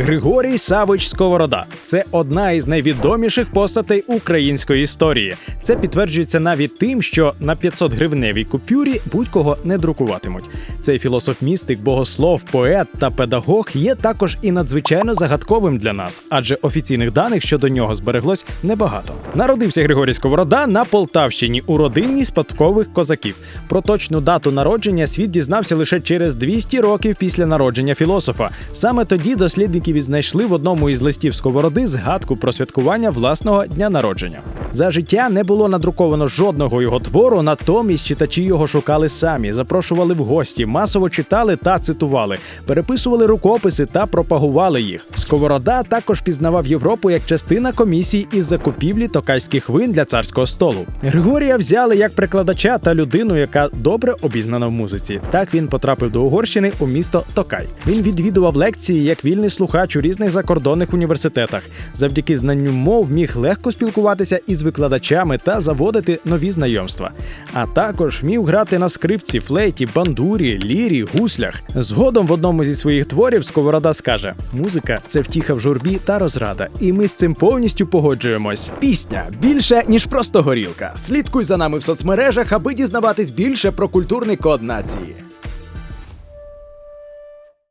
Григорій Савич Сковорода це одна із найвідоміших постатей української історії. Це підтверджується навіть тим, що на 500 гривневій купюрі будь-кого не друкуватимуть. Цей філософ-містик, богослов, поет та педагог є також і надзвичайно загадковим для нас, адже офіційних даних щодо нього збереглось небагато. Народився Григорій Сковорода на Полтавщині у родині спадкових козаків. Про точну дату народження світ дізнався лише через 200 років після народження філософа. Саме тоді дослідники відзнайшли в одному із листів Сковороди згадку про святкування власного дня народження. За життя не було надруковано жодного його твору, натомість читачі його шукали самі, запрошували в гості, масово читали та цитували, переписували рукописи та пропагували їх. Сковорода також пізнавав Європу як частина комісії із закупівлі токайських вин для царського столу. Григорія взяли як прикладача та людину, яка добре обізнана в музиці. Так він потрапив до Угорщини у місто Токай. Він відвідував лекції як вільний слухач у різних закордонних університетах. Завдяки знанню мов міг легко спілкуватися із викладачами та заводити нові знайомства. А також вмів грати на скрипці, флейті, бандурі, лірі, гуслях. Згодом в одному зі своїх творів Сковорода скаже: музика це втіха в журбі та розрада, і ми з цим повністю погоджуємось. Пісня більше ніж просто горілка. Слідкуй за нами в соцмережах, аби дізнаватись більше про культурний код нації.